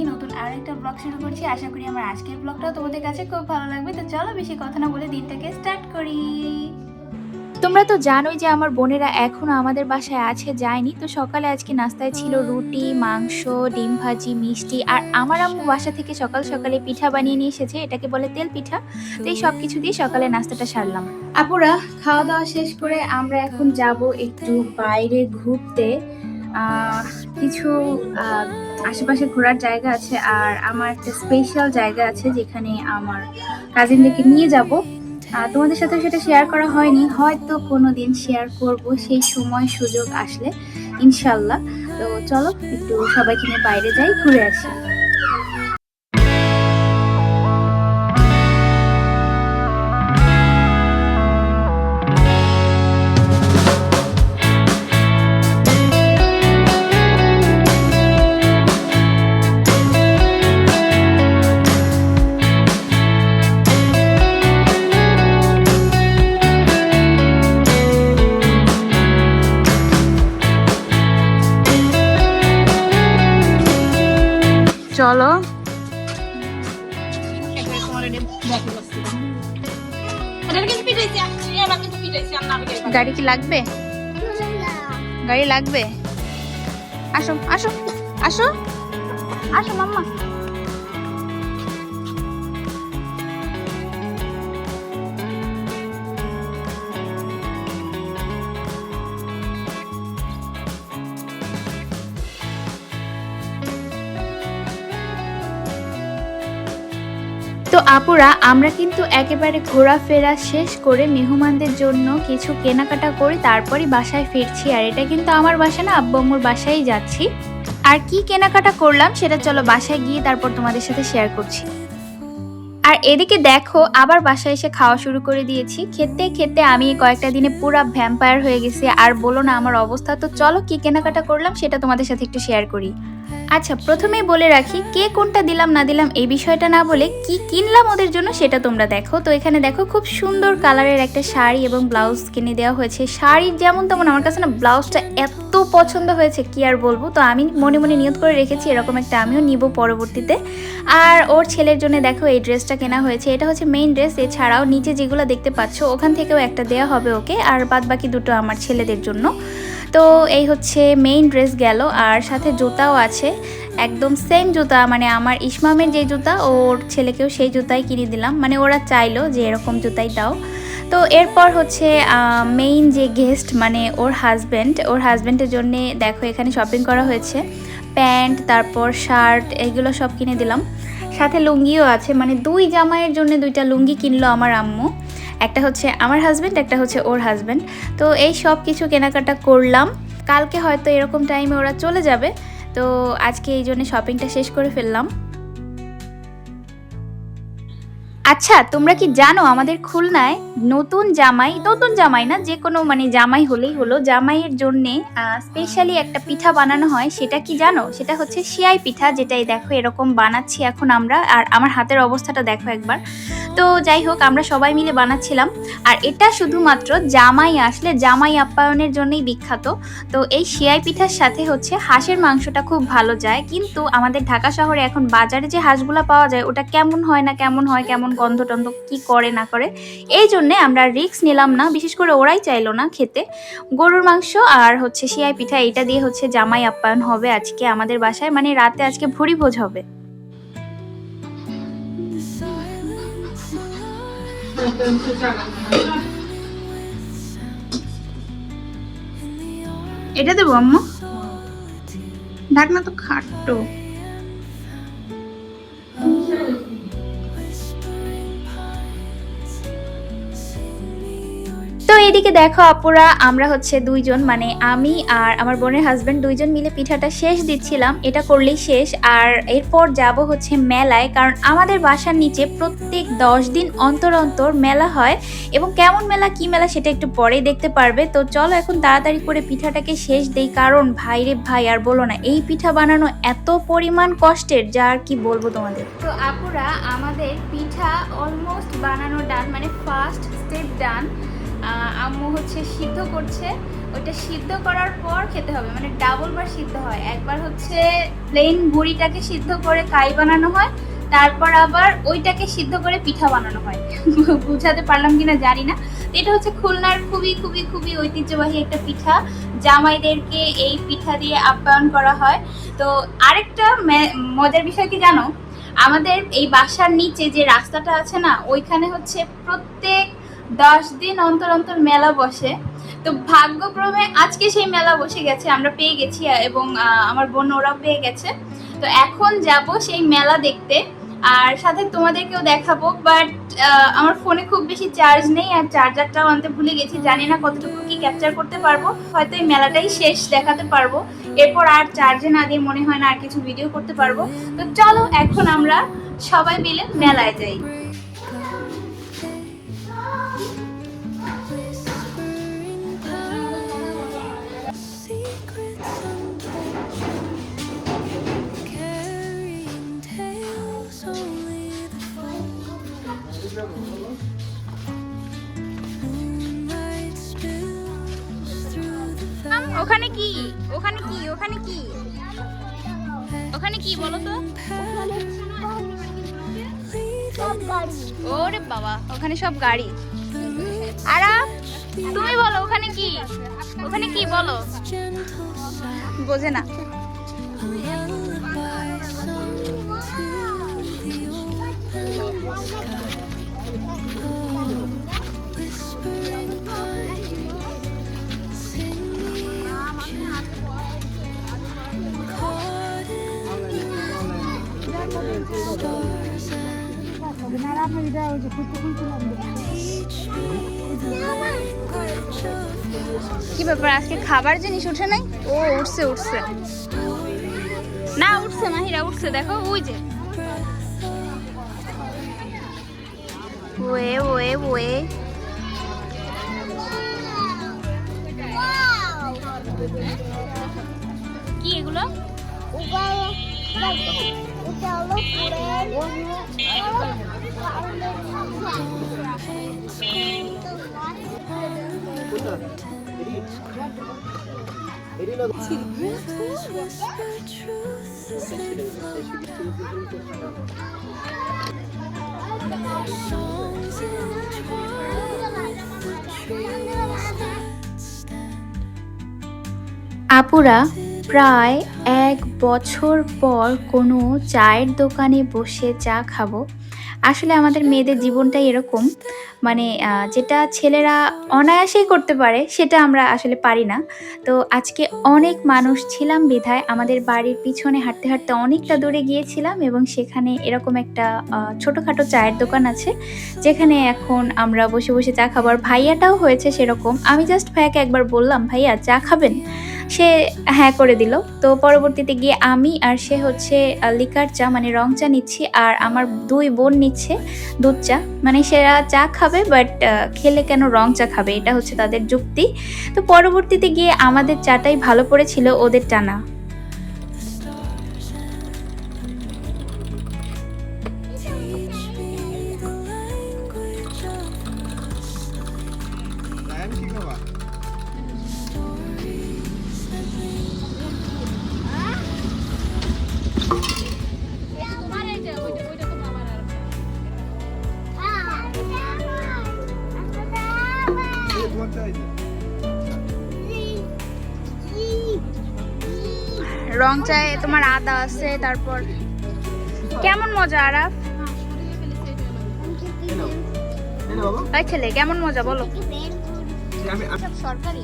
জানিয়ে নতুন আর একটা ব্লগ শুরু করছি। আশা করি আমার আজকের ব্লগটা তোমাদের কাছে খুব ভালো লাগবে। তো চলো বেশি কথা না বলে দিনটাকে স্টার্ট করি। তোমরা তো জানোই যে আমার বোনেরা এখনও আমাদের বাসায় আছে যায়নি। তো সকালে আজকে নাস্তায় ছিল রুটি মাংস ডিম ভাজি মিষ্টি। আর আমার আম্মু বাসা থেকে সকাল সকালে পিঠা বানিয়ে নিয়ে এসেছে এটাকে বলে তেল পিঠা। তো এই সব কিছু দিয়ে সকালে নাস্তাটা সারলাম। আপুরা খাওয়া দাওয়া শেষ করে আমরা এখন যাব একটু বাইরে ঘুরতে। কিছু আশেপাশে ঘোরার জায়গা আছে আর আমার একটা স্পেশাল জায়গা আছে যেখানে আমার কাজিনদেরকে নিয়ে যাব। আর তোমাদের সাথে সেটা শেয়ার করা হয়নি, হয়তো কোনো দিন শেয়ার করব, সেই সময় সুযোগ আসলে ইনশাল্লাহ তো চলো, একটু সবাইকে নিয়ে বাইরে যাই, ঘুরে আসি। গাড়ি কি লাগবে? গাড়ি লাগবে? আসো আসো আসো আসো মাম্মা। আপুরা, আমরা কিন্তু একেবারে ঘোরাফেরা শেষ করে মেহমানদের জন্য কিছু কেনাকাটা করে তারপরই বাসায় ফিরছি। আর এটা কিন্তু আমার বাসা না, আব্বু বাসায় যাচ্ছি। আর কি কেনাকাটা করলাম সেটা চলো বাসায় গিয়ে তারপর তোমাদের সাথে শেয়ার করছি। আর এদিকে দেখো, আবার বাসায় এসে খাওয়া শুরু করে দিয়েছি। খেতে খেতে আমি কয়েকটা দিনে পুরা ভ্যাম্পায়ার হয়ে গেছি। আর বলো না আমার অবস্থা, তো চলো কি কেনাকাটা করলাম সেটা তোমাদের সাথে একটু শেয়ার করি। আচ্ছা প্রথমেই বলে রাখি, কে কোনটা দিলাম, না দিলাম, এই বিষয়টা না বলে কি কিনলাম ওদের জন্য সেটা তোমরা দেখো। তো এখানে দেখো, খুব সুন্দর কালারের একটা শাড়ি এবং ব্লাউজ কিনে দেওয়া হয়েছে। শাড়ির যেমন তেমন আমার কাছে না ব্লাউজটা এত পছন্দ হয়েছে, কি আর বলব? তো আমি মনে মনে নিয়ত করে রেখেছি, এরকম একটা আমিও নিব পরবর্তীতে। আর ওর ছেলের জন্য দেখো, এই ড্রেসটা কেনা হয়েছে। এটা হচ্ছে মেইন ড্রেস এছাড়াও নিচে যেগুলো দেখতে পাচ্ছ, ওখান থেকেও একটা দেওয়া হবে ওকে, আর বাদ বাকি দুটো আমার ছেলেদের জন্য। তো এই হচ্ছে মেইন ড্রেস গেল, আর সাথে জুতাও আছে। একদম সেম জুতা মানে আমার ইসমামের যে জুতা, ওর ছেলেকেও সেই জুতাই কিনে দিলাম। মানে ওরা চাইলো যে এরকম জুতাই দাও। তো এরপর হচ্ছে মেইন যে গেস্ট মানে ওর হাজব্যান্ড ওর হাজব্যান্ডের জন্য দেখো এখানে শপিং করা হয়েছে। প্যান্ট, তারপর শার্ট, এগুলো সব কিনে দিলাম। সাথে লুঙ্গিও আছে মানে দুই জামাইয়ের জন্য দুইটা লুঙ্গি কিনলো আমার আম্মু। একটা হচ্ছে আমার হাজব্যান্ড একটা হচ্ছে ওর হাজব্যান্ড তো এই সব কিছু কেনাকাটা করলাম। কালকে হয়তো এরকম টাইমে ওরা চলে যাবে। তো আজকে এই জন্য শপিংটা শেষ করে ফেললাম। আচ্ছা তোমরা কি জানো আমাদের খুলনায় নতুন জামাই নতুন জামাই না, যে কোনো মানে জামাই হলেই হলো, জামাইয়ের জন্যে স্পেশালি একটা পিঠা বানানো হয়, সেটা কি জানো? সেটা হচ্ছে সিয়াই পিঠা, যেটাই দেখো এরকম বানাচ্ছি এখন আমরা, আর আমার হাতের অবস্থাটা দেখো একবার। তো যাই হোক, আমরা সবাই মিলে বানাচ্ছিলাম, আর এটা শুধুমাত্র জামাই আসলে জামাই আপ্যায়নের জন্যই বিখ্যাত। তো এই সিয়াই পিঠার সাথে হচ্ছে হাঁসের মাংসটা খুব ভালো যায়, কিন্তু আমাদের ঢাকা শহরে এখন বাজারে যে হাঁসগুলা পাওয়া যায়, ওটা কেমন হয় না কেমন হয়, কেমন গন্ধ টন্ধ কি করে না করে। এই জন্যে আমরা রিক্স নিলাম না বিশেষ করে ওরাই চাইলো না খেতে। গরুর মাংস আর হচ্ছে সিয়াই পিঠা এটা দিয়ে হচ্ছে জামাই আপ্যায়ন হবে আজকে আমাদের বাসায় মানে রাতে আজকে ভুরি ভোজ হবে। এটা দেবো আম্মু। ঢাকনা তো খাট্টো তো এদিকে দেখো আপুরা, আমরা হচ্ছে দুইজন মানে আমি আর আমার বোনের হাজবেন্ড দুইজন মিলে পিঠাটা শেষ দিচ্ছিলাম। এটা করলেই শেষ। আর এরপর যাব হচ্ছে মেলায়, কারণ আমাদের বাসার নিচে প্রত্যেক দশ দিন অন্তর অন্তর মেলা হয়। এবং কেমন মেলা, কি মেলা সেটা একটু পরেই দেখতে পারবে। তো চলো এখন তাড়াতাড়ি করে পিঠাটাকে শেষ দেই, কারণ ভাই রে ভাই, আর বলো না, এই পিঠা বানানো এত পরিমাণ কষ্টের, যা আর কি বলব তোমাদের। তো আপুরা, আমাদের পিঠা অলমোস্ট বানানো ডান মানে ফার্স্ট স্টেপ ডান আম্মু হচ্ছে সিদ্ধ করছে। ওইটা সিদ্ধ করার পর খেতে হবে। মানে ডাবল বার সিদ্ধ হয়। একবার হচ্ছে প্লেন বুড়িটাকে সিদ্ধ করে কাই বানানো হয়, তারপর আবার ওইটাকে সিদ্ধ করে পিঠা বানানো হয়। বুঝাতে পারলাম কিনা জানি না। এটা হচ্ছে খুলনার খুবই খুবই খুবই ঐতিহ্যবাহী একটা পিঠা। জামাইদেরকে এই পিঠা দিয়ে আপ্যায়ন করা হয়। তো আরেকটা মজার বিষয় কি জানো? আমাদের এই বাসার নিচে যে রাস্তাটা আছে না, ওইখানে হচ্ছে প্রত্যেক দশ দিন অন্তর অন্তর মেলা বসে। তো ভাগ্যক্রমে আজকে সেই মেলা বসে গেছে, আমরা পেয়ে গেছি, এবং আমার বোন ওরাও পেয়ে গেছে। তো এখন যাব সেই মেলা দেখতে। আর সাথে তোমাদেরকেও দেখাবো বাট আমার ফোনে খুব বেশি চার্জ নেই, আর চার্জারটাও আনতে ভুলে গেছি, জানি না কতটুকু কি ক্যাপচার করতে পারব। হয়তো এই মেলাটাই শেষ দেখাতে পারব। এরপর আর চার্জে না দিয়ে মনে হয় না আর কিছু ভিডিও করতে পারব। তো চলো, এখন আমরা সবাই মিলে মেলায় যাই। ওখানে কি? ওখানে কি? ওখানে কি? ওখানে কি বলো তো? ওরে বাবা, ওখানে সব গাড়ি। আর তুমি বলো, ওখানে কি? ওখানে কি বলো? বোঝে না। And each language of কি ব্যাপার আজকে খাবার জিনিস উঠে নাই ও উঠছে উঠছে না উঠছে মাহিরা উঠছে দেখো ওই যে ওয়ে ওয়ে ওয়ে কি এগুলো whisper truth আপুরা প্রায় এক বছর পর কোনো চায়ের দোকানে বসে চা খাব। আসলে আমাদের মেয়েদের জীবনটাই এরকম। মানে যেটা ছেলেরা অনায়াসেই করতে পারে, সেটা আমরা আসলে পারি না। তো আজকে অনেক মানুষ ছিলাম বিধায়, আমাদের বাড়ির পিছনে হাঁটতে হাঁটতে অনেকটা দূরে গিয়েছিলাম এবং সেখানে এরকম একটা ছোটোখাটো চায়ের দোকান আছে, যেখানে এখন আমরা বসে বসে চা খাবার ভাইয়াটাও হয়েছে সেরকম। আমি জাস্ট ভাইয়াকে একবার বললাম, ভাইয়া, চা খাবেন? সে হ্যাঁ করে দিল। তো পরবর্তীতে গিয়ে আমি আর সে হচ্ছে লিকার চা মানে রং চা নিচ্ছি আর আমার দুই বোন নিচ্ছে দুধ চা। মানে সেরা চা খাবে বাট খেলে কেন রং চা খাবে? এটা হচ্ছে তাদের যুক্তি। তো পরবর্তীতে গিয়ে আমাদের চাটাই ভালো পড়েছিল ওদের টানা। রং চায়ে তোমার আদা আছে তারপর কেমন মজা আরাফ? এই ছেলে কেমন মজা বলো। সরকারি।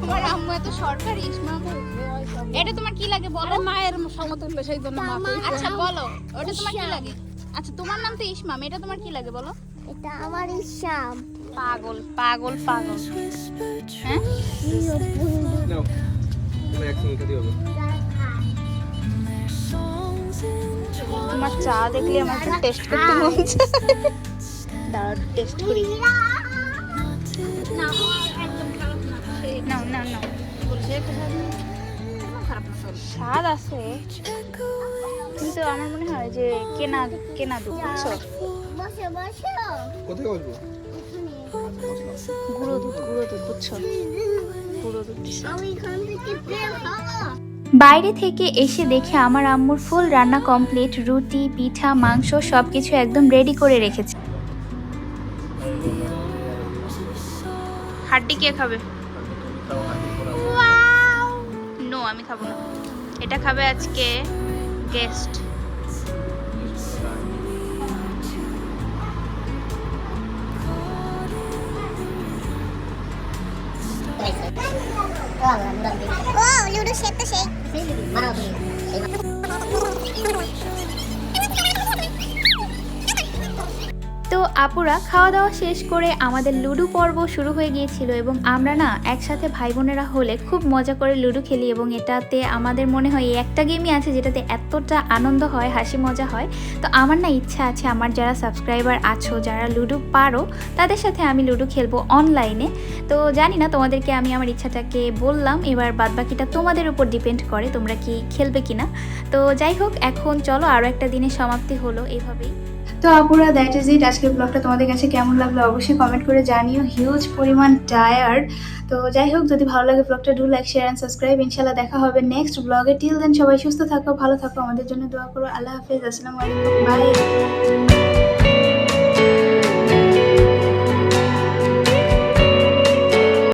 তোমার আম্মু এত সরকারি এটা তোমার কি লাগে বলো? মায়ের সমতুল্য সেই জন্য আচ্ছা বলো ওটা তোমার কি লাগে? আচ্ছা তোমার নাম তো ইসমাম এটা তোমার কি লাগে বলো? এটা আমার ইসাম পাগল পাগল পাগল। হ্যাঁ. তোমার চা দেখলে আমার একটু টেস্ট করতে মন চায়। টেস্ট করি। না। না না স্বাদ আছে। কিন্তু আমার মনে হয় যে কেনা কেনা দুধ বুঝছ? বসে বসে। কোথায় বসবো? গুঁড়ো দুধ গুঁড়ো দুধ বুঝছ গুঁড়ো দুধ আমি এখান থেকে প্লেন খাব বাইরে থেকে এসে দেখে আমার আম্মুর ফুল রান্না কমপ্লিট রুটি পিঠা মাংস সব কিছু একদম রেডি করে রেখেছে। হাড্ডি কে খাবে? নো আমি খাব না। এটা খাবে আজকে গেস্ট তো আপুরা খাওয়া দাওয়া শেষ করে আমাদের লুডো পর্ব শুরু হয়ে গিয়েছিল এবং আমরা না একসাথে ভাই বোনেরা হলে খুব মজা করে লুডো খেলি এবং এটাতে আমাদের মনে হয় এই একটা গেমই আছে যেটাতে এতটা আনন্দ হয়, হাসি মজা হয়। তো আমার না ইচ্ছা আছে আমার যারা সাবস্ক্রাইবার আছো, যারা লুডো পারো, তাদের সাথে আমি লুডো খেলব অনলাইনে। তো জানি না তোমাদেরকে আমি আমার ইচ্ছাটাকে বললাম, এবার বাদবাকিটা তোমাদের উপর ডিপেন্ড করে তোমরা কি খেলবে কিনা। তো যাই হোক, এখন চলো আরও একটা দিনের সমাপ্তি হলো এইভাবেই তো আপুরা দ্যাট ইজ ইট আজকের ব্লগটা তোমাদের কাছে কেমন লাগল অবশ্যই কমেন্ট করে জানিও। হিউজ পরিমাণ টায়ার্ড তো যাই হোক, যদি ভালো লাগে ব্লগটা do like share and subscribe ইনশাল্লাহ দেখা হবে নেক্সট ব্লগে টিল দেন সবাই সুস্থ থাকো, ভালো থাকো। আমাদের জন্য দোয়া করো। আল্লাহ হাফিজ। আসসালামু আলাইকুম। বাই